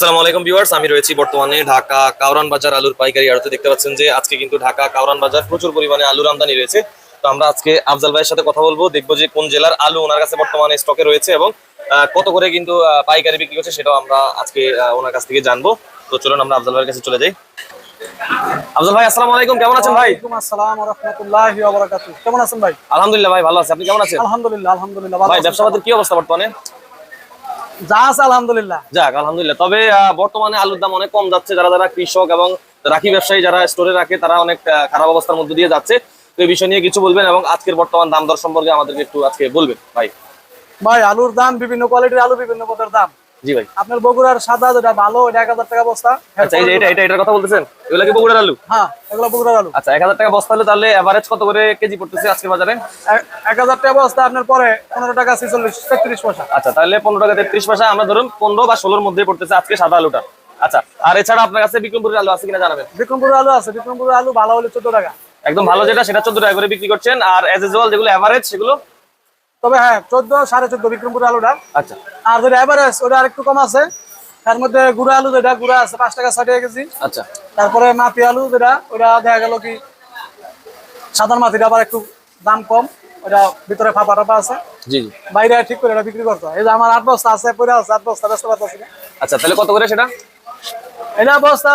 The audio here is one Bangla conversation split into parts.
আসসালামু আলাইকুম ভিউয়ার্স আমি রয়েছি বর্তমানে ঢাকা কাউরান বাজার আলুর পাইকারি আড়তে। দেখতে পাচ্ছেন যে আজকে কিন্তু ঢাকা কাউরান বাজার প্রচুর পরিমাণে আলুর আমদানি রয়েছে। তো আমরা আজকে আফজাল ভাইয়ের সাথে কথা বলব দেখব যে কোন জেলার আলু ওনার কাছে বর্তমানে স্টকে রয়েছে এবং কত করে কিন্তু পাইকারি বিক্রি করছে সেটাও আমরা আজকে ওনার কাছ থেকে জানব। তো চলুন আমরা আফজাল ভাইয়ের কাছে চলে যাই। আফজাল ভাই আসসালামু আলাইকুম কেমন আছেন ভাই? আসসালাম ওয়া রাহমাতুল্লাহি ওয়া বারাকাতুহু। কেমন আছেন ভাই? আলহামদুলিল্লাহ ভাই ভালো আছে। আপনি কেমন আছেন? আলহামদুলিল্লাহ আলহামদুলিল্লাহ ভাই ব্যবসা কি অবস্থা বর্তমানে? যা আছে আলহামদুলিল্লাহ। যাক আলহামদুলিল্লাহ। তবে বর্তমানে আলুর দাম অনেক কম যাচ্ছে। যারা যারা কৃষক এবং রাখি ব্যবসায়ী যারা স্টোরে রাখে তারা অনেক খারাপ অবস্থার মধ্যে দিয়ে যাচ্ছে। তো এই বিষয় নিয়ে কিছু বলবেন এবং আজকের বর্তমান দাম দর সম্পর্কে আমাদেরকে একটু আজকে বলবেন ভাই। ভাই আলুর দাম বিভিন্ন কোয়ালিটির আলু বিভিন্ন পদের দাম। জি ভাই। আপনার বগুড়ার সাদা যেটা ভালো এটা এক হাজার টাকা বস্তা। আচ্ছা এই যে এটা এটা এটার কথা বলতেছেন? এগুলো কি বগুড়ার আলু? হ্যাঁ এগুলো বগুড়ার আলু। আচ্ছা এক হাজার টাকা বস্তা হলে তাহলে এভারেজ কত করে কেজি পড়তেছে আজকের বাজারে? এক হাজার টাকা বস্তা আপনার পরে পনেরো টাকা ছেচল্লিশ তেত্রিশ পয়সা। আচ্ছা তাহলে পনেরো টাকা তেত্রিশ পয়সা আমরা ধরুন পনেরো বা ষোলোর মধ্যে পড়তেছে আজকে সাদা আলুটা। আচ্ছা আর এছাড়া আপনার কাছে বিক্রমপুরের আলু আছে কিনা জানাবেন? বিক্রমপুরের আলু আছে বিক্রমপুরের আলু ভালো হলে চোদ্দ টাকা। একদম ভালো যেটা সেটা চোদ্দ টাকা করে বিক্রি করছেন। আর এজ ইউজুয়াল যেগুলো এভারেজ সেগুলো তবে হ্যাঁ চোদ্দ সাড়ে চোদ্দ বিক্রমপুরের আলুটা। আচ্ছা। আর যেটা এভারেজ ওটা আরেকটু কম আছে। তার মধ্যে গুড়া আলু যেটা গুড়া আছে পাঁচ টাকা ছয় টাকা কেজি। আচ্ছা। তারপরে মাটি আলু যেটা ওটা দেখা গেল কি সাধারণ মাটিটা আবার একটু দাম কম। ওটা ভিতরে ফাঁপা টাপা আছে। জি জি। বাইরে ঠিক করে এটা বিক্রি করতে হয়। এই যে আমার আট বস্তা আছে পরে আছে আট বস্তা ব্যস্ত না। আচ্ছা তাহলে কত করে সেটা? এটা বস্তা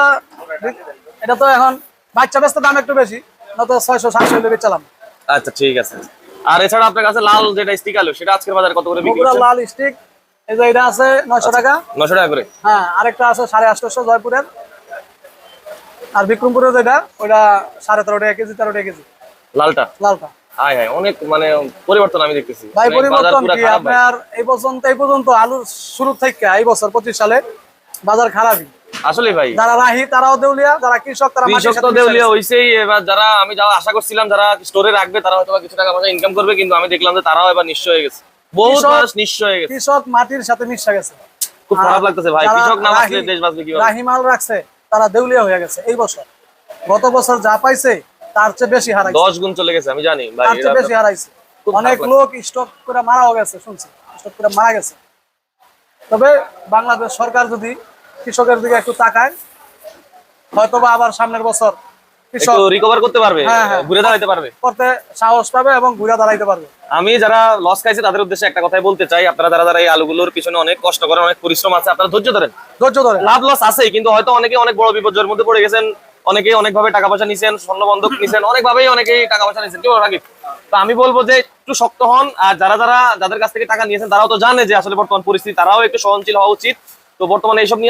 এটা তো এখন বাচ্চা ব্যস্ত দাম একটু বেশি নয়তো ছয়শো সাতশো বেচালাম। আচ্ছা ঠিক আছে। আর এছাড়া আপনার কাছে লাল যেটা স্টিক আলু সেটা আজকের বাজারে কত করে বিক্রি করছেন লাল স্টিক এই যে এটা আছে নয়শো টাকা। নশো টাকা করে। হ্যাঁ আরেকটা আছে সাড়ে আটশোশো জয়পুরের। আর বিক্রমপুরের যেটা ওটা সাড়ে তেরো টাকা কেজি তেরো টাকা কেজি। লালটা? লালটা। অনেক মানে পরিবর্তন আমি দেখতেছি। ভাই পরিবর্তন কি? আপনার এই পর্যন্ত এই পর্যন্ত আলুর শুরু থেকে এই বছর পঁচিশ সালে বাজার খারাপই। আসলে ভাই যারা রাহি তারাও দেউলিয়া যারা কৃষক তারা কৃষক তো দেউলিয়া হইছেই। এবার যারা আমি যারা আশা করছিলাম যারা স্টোরে রাখবে তারা হয়তো কিছু টাকা পয়সা ইনকাম করবে কিন্তু আমি দেখলাম যে তারাও এবার হয়ে গেছে। বহুত মানুষ হয়ে গেছে। কৃষক মাটির সাথে মিশে গেছে। খুব খারাপ লাগতেছে ভাই কৃষক না বাঁচলে দেশ বাঁচবে কীভাবে? রাহি মাল রাখছে তারা দেউলিয়া হয়ে গেছে এই বছর। গত বছর যা পাইছে তার চেয়ে বেশি হারাইছে। দশ গুণ চলে গেছে আমি জানি ভাই তার চেয়ে বেশি হারাইছে। অনেক লোক স্টক করে মারাও গেছে শুনছি। স্টক করে মারা গেছে। তবে বাংলাদেশ সরকার যদি কৃষকের দিকে একটু তাকায় হয়তোবা আবার সামনের বছর কৃষক রিকভার করতে পারবে হ্যাঁ, হ্যাঁ। ঘুরে দাঁড়াইতে পারবে। করতে সাহস পাবে এবং ঘুরে দাঁড়াইতে পারবে। আমি যারা লস খাইছে তাদের উদ্দেশ্যে একটা কথাই বলতে চাই। আপনারা যারা যারা এই আলুগুলোর পিছনে অনেক কষ্ট করেন অনেক পরিশ্রম আছে আপনারা ধৈর্য ধরেন। ধৈর্য ধরে লাভ লস আছে কিন্তু হয়তো অনেকে অনেক বড় বিপর্যয়ের মধ্যে পড়ে গেছেন অনেকে অনেক ভাবে টাকা পয়সা নিছেন স্বর্ণ বন্ধক নিছেন। অনেক অনেকেই টাকা পয়সা নিছেন তো আমি বলব যে একটু শক্ত হন আর যারা যারা যাদের কাছ থেকে টাকা নিয়েছেন তারাও তো জানে যে আসলে বর্তমান পরিস্থিতি তারাও একটু সহনশীল হওয়া উচিত। তো বর্তমানে এইসব নিয়ে